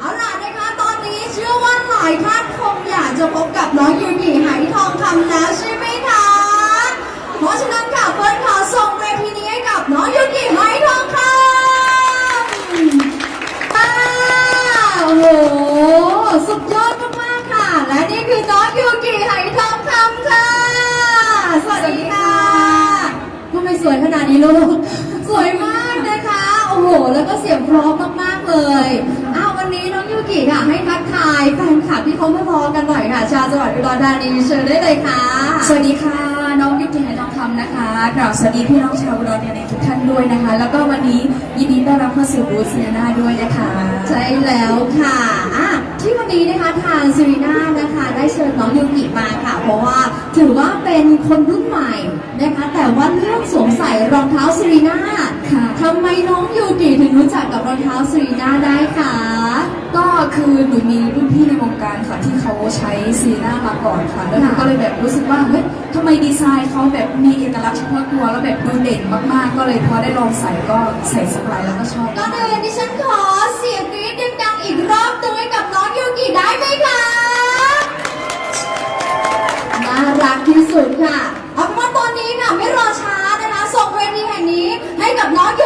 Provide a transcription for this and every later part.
เอาล่ะนะคะ ตอนนี้เชื่อว่าหลายท่านคงอยากจะพบกับน้องยูกิไหทองคำแล้วใช่ไหมคะ เพราะฉะนั้นค่ะเฟิร์นขอส่งเวทีนี้ให้กับน้องยูกิไหทองคำว้าวโอ้โหสุดยอดมากๆค่ะ และนี่คือน้องยูกิไหทองคำค่ะ สวัสดีค่ะทำไมสวยขนาดนี้ลูก สวยมากนะคะ โอ้โห แล้วก็เสียงเพร้อมมากๆเลย อ้าววั นนี้น้องยูกิค่ะ ให้ทักทายแฟนคลับที่เขามารอกันหน่อยค่ะ ชาวจังหวัดอุดรธานีเชิญได้เลยค่ะ สวัสดีค่ะ น้องยุกิไหทองคำนะคะกราบสวัสดีพี่น้องชาวอุดรธานีทุกท่านด้วยนะคะ แล้วก็วันนี้ยินดีต้อนรับเข้าสู่บูธซีนาด้วยนะคะ ใช่แล้วค่ะอะ ที่วันนี้นะคะทางซิริน่านะคะ ได้เชิญน้องยูกิมาค่ะ เพราะว่าถือว่าเป็นคนรุ่นใหม่นะคะ แต่ว่าเลือกสวมใส่รองเท้าซิริน่าค่ะทำไมน้องยูกิถึงรู้จักกับรองเท้าซิริน่าได้คะ ก็คือหนูมีรุ่นพี่ในวงการค่ะที่เขาใช้ซีน่ามาก่อนค่ะ แล้วหนูก็เลยแบบรู้สึกว่าเฮ้ยทำไมดีไซน์เขาแบบมีเอกลักษณ์เฉพาะตัวแล้วแบบดูเด่นมากๆ ก็เลยพอได้ลองใส่ก็ใส่สักหลายแล้วก็ชอบก่อนอื่นดิฉันขอเสียงกรี๊ดดังๆอีกรอบหนึงให้กับน้องยูกิได้ไหมคะน่ารักที่สุดค่ะเอาเป็นว่าตอนนี้ค่ะไม่รอช้านะคะส่งเวทีแห่งนี้ให้กับน้องยู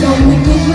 Don't make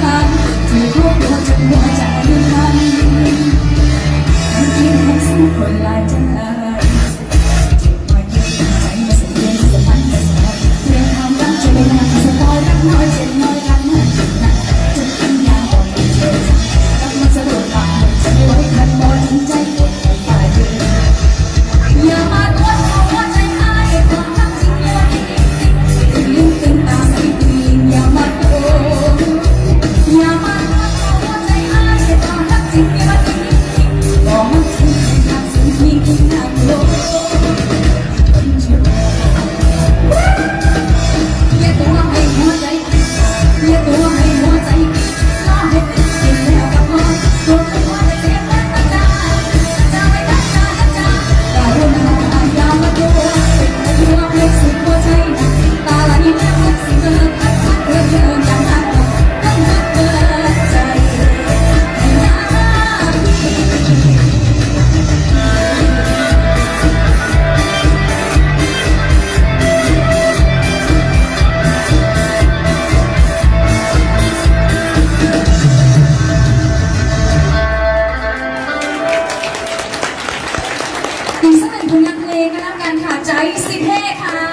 ค่ะ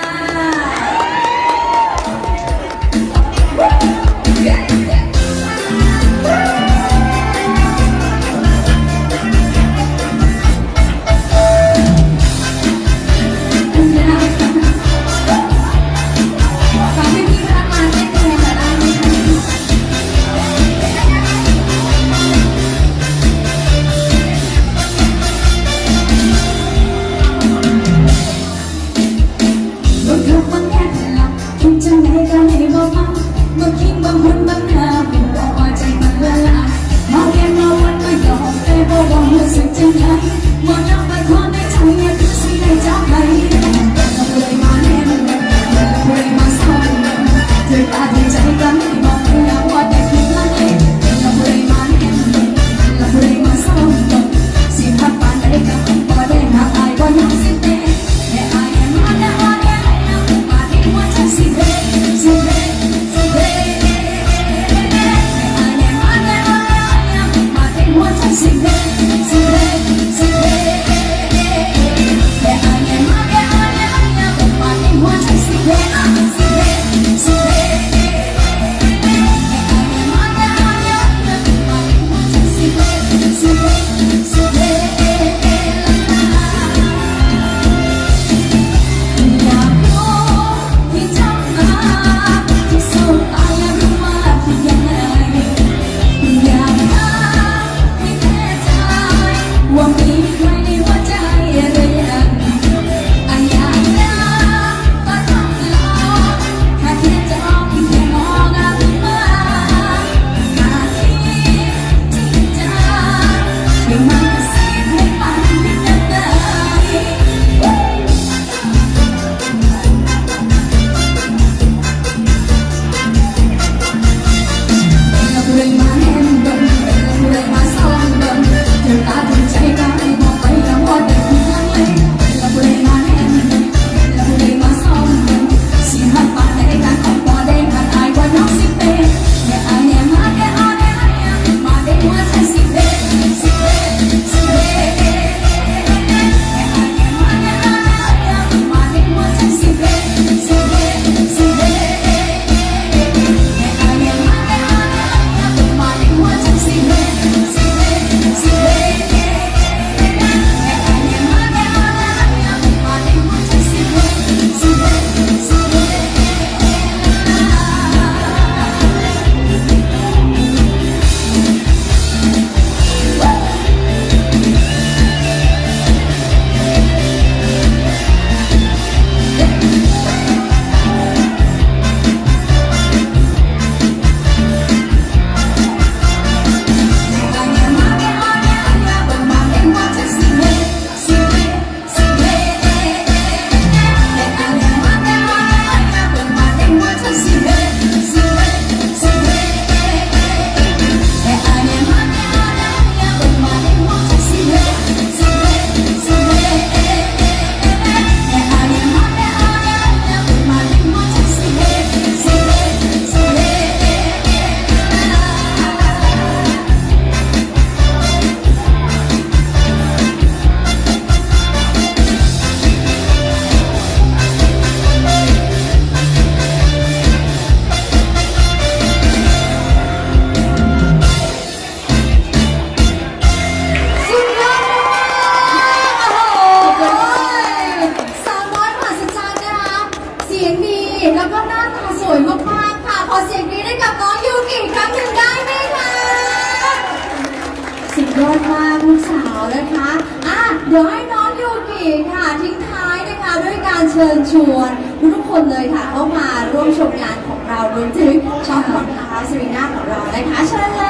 ชิญชวนทุกๆคนเลยค่ะ เข้ามาร่วมชมงานของเรารวมถึงช็อปรองเท้าสรีน่าของเรานะคะเชิญเล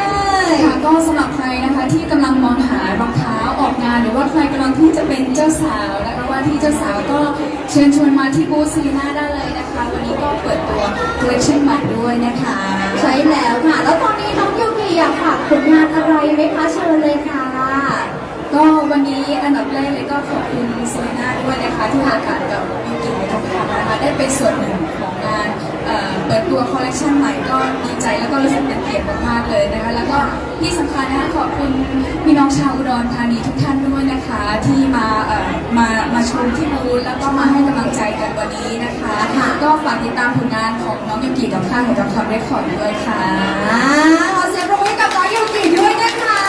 ยค่ะก็สำหรับใครนะคะที่กำลังมองหารองเท้าออกงาน หรือว่าใครกำลังที่จะเป็นเจ้าสาวนะคะว่าที่เจ้าสาวก็เชิญชวนมาที่บูธซีน่าได้เลยนะคะ วันนี้ก็เปิดตัวคอลเลคชันใหม่ด้วยนะคะ ใช่แล้วค่ะ แล้วตอนนี้น้องยูกิอยากฝากผลงานอะไรไหมคะเชิญเลยค่ะก็วันนี้อันดับแรกเลยก็ขอบคุณซีน่าด้วยนะคะที่ให้โอกาสกับ ยูกิทองคำนะคะได้เป็นส่วนหนึ่งของงานเปิดตัวคอลเลคชันใหม่ก็ดีใจแล้วก็รู้สึกเป็นเกียรติมากๆเลยนะคะแล้วก็ที่สำคัญนะคะขอบคุณพี่น้องชาวอุดรธานีทุกท่านด้วยนะคะ ที่มามามาชมที่บูธแล้วก็มาให้กำลังใจกันวันนี้นะคะ ก็ฝากติดตามผลงานของน้องยูกิกับค่ายของทองคำเรคคอร์ดด้วยค่ะขอเสียงปรบมือกับน้องยูกิด้วยนะคะ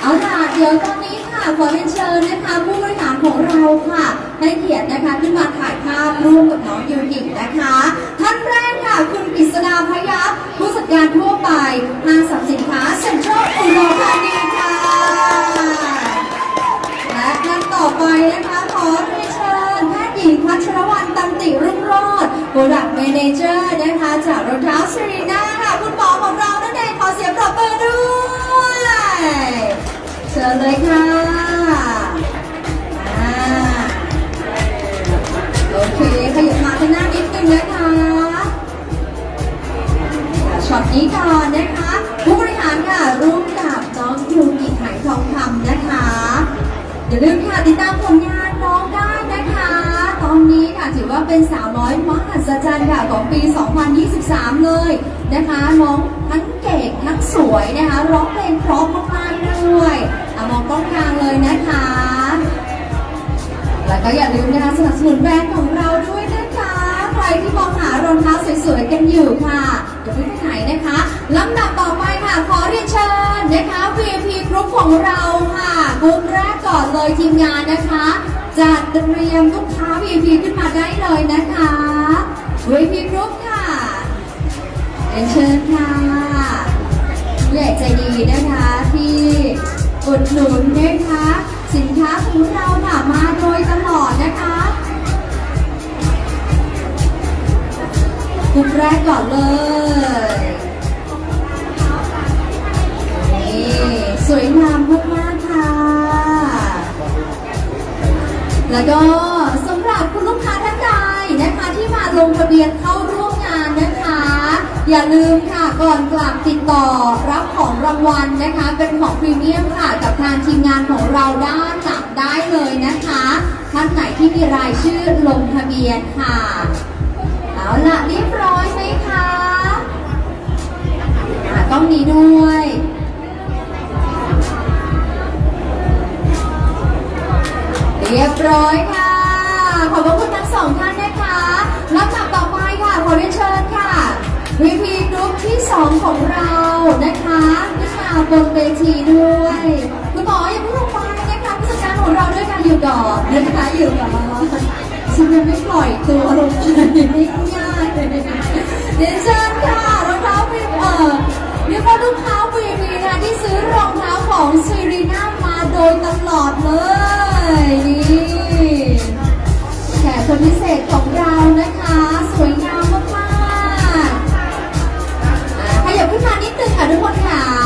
เอาล่ะเดี๋ยวตอนนี้ ขอเรียนเชิญนะคะผู้บริหารของเราค่ะให้เกียรตินะคะขึ้นมาถ่ายภาพร่วมกับน้องยูกินะคะ ท่านแรกค่ะคุณกฤษดาพยัคผู้จัดการทั่วไปห้างสรรพสินค้าเซ็นทรัลอุดรธานีค่ะและท่านต่อไปนะคะขอเรียนเชิญแพทย์หญิงพัชรวรรณตันติรุ่งโรจน์ Product Manager นะคะจากรองเท้าเซรีน่าค่ะคุณหมอของเรานั่นเองขอเสียงปรบมือด้วยเชิญเลยค่ะ ติดตามผลงานน้องได้นะคะ ตอนนี้ค่ะถือว่าเป็นสาวน้อยมหัศจรรย์ค่ะของปี 2023 เลยนะคะ น้องทั้งเก่งทั้งสวยนะคะ ร้องเพลงเพราะมากๆด้วยอะมองกล้องกลางเลยนะคะ แล้วก็อย่าลืมนะคะสนับสนุนแบรนด์ของเราด้วยนะคะ ใครที่มองหารองเท้าสวยๆกันอยู่ค่ะ อย่าเพิ่งไปไหนนะคะลำดับต่อไปค่ะ ขอเรียนเชิญนะคะ VIP กรุ๊ปของเราค่ะกรุ๊ปแรกก่อนเลยทีมงานนะคะ จัดเตรียมลูกค้า VIP ขึ้นมาได้เลยนะคะ VIP กรุ๊ปค่ะเรียนเชิญค่ะผู้ใหญ่ใจดีนะคะที่อุดหนุนนะคะสินค้าของเราค่ะมาโดยตลอดนะคะกลุ่มแรกก่อนเลย สวยงามมากๆค่ะ แล้วก็สำหรับคุณลูกค้าท่านใดนะคะที่มาลงทะเบียนเข้าร่วมงานนะคะ อย่าลืมค่ะก่อนกลับติดต่อรับของรางวัลนะคะ เป็นของพรีเมียมค่ะกับทางทีมงานของเราด้านหลังได้เลยนะคะท่านไหนที่มีรายชื่อลงทะเบียนค่ะเอาละเรียบร้อยไหมคะะต้องนี้ด้วย เรียบร้อยค่ะ ขอบพระคุณทั้งสองท่านนะคะลำดับต่อไปค่ะขอเรียนเชิญค่ะวีพีกรุ๊ปที่2ของเรานะคะขึ้นมาบนเวทีด้วย คุณหมออย่าเพิ่งลงไปนะคะผู้จัดการของเราด้วยกันอยู่ก่อนนะคะอยู่ก่อนฉันยังไม่ปล่อยตัวลงไปไม่ง่ายๆเรียนเชิญค่ะรองเท้าวีเอ่อ เรียกว่าลูกค้าวีพีนะที่ซื้อรองเท้าของซีรีน่ามาโดยตลอดเลยนี่แขกคนพิเศษของเรานะคะ สวยงามมากๆขยับขึ้นมานิดนึงค่ะทุกคนค่ะ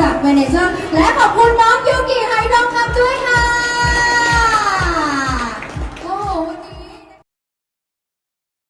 Product Manager และขอบคุณน้องยูกิไฮดองคำด้วยค่ะ